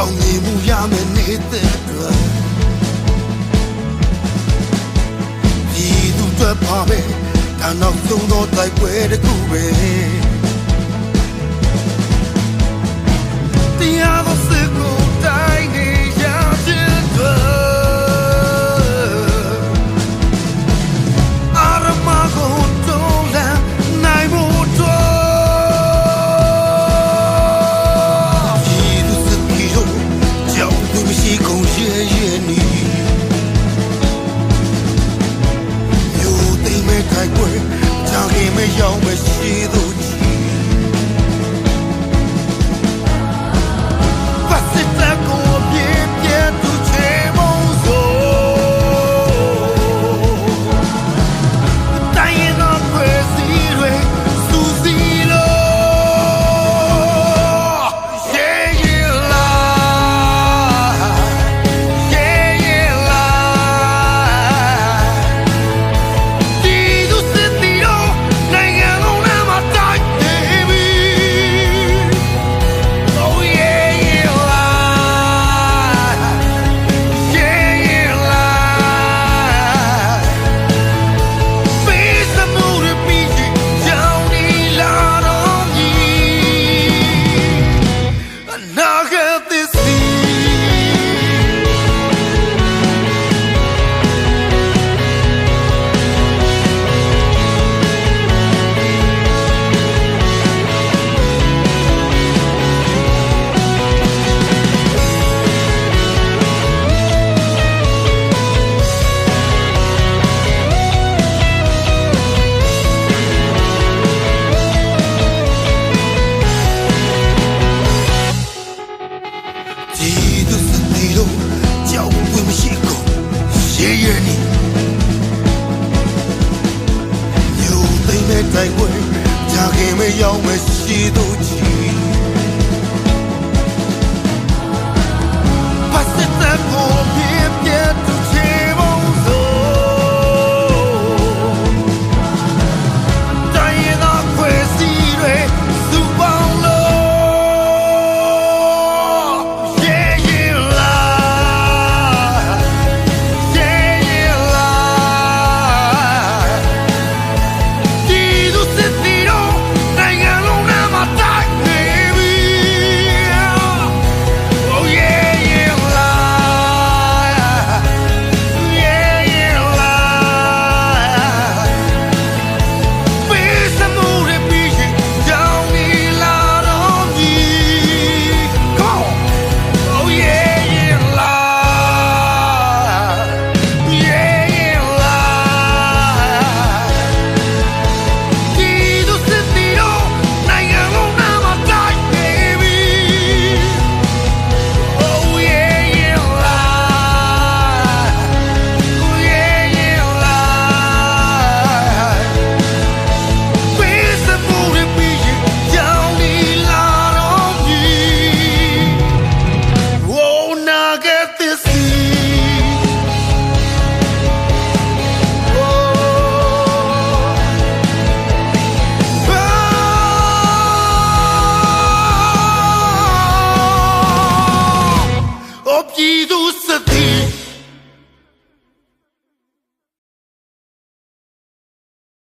အောင်မြင်မှုရမယ်နေတဲ့ဒီသူတွေပါပဲဒါနောက်ဆုံးသောတိုက်ပွဲတစ်ခုပဲတရားတော်စစ်ကို chão vestido. ဆိုင်ခွေကြာခင်မရောက်မရှိသူ partido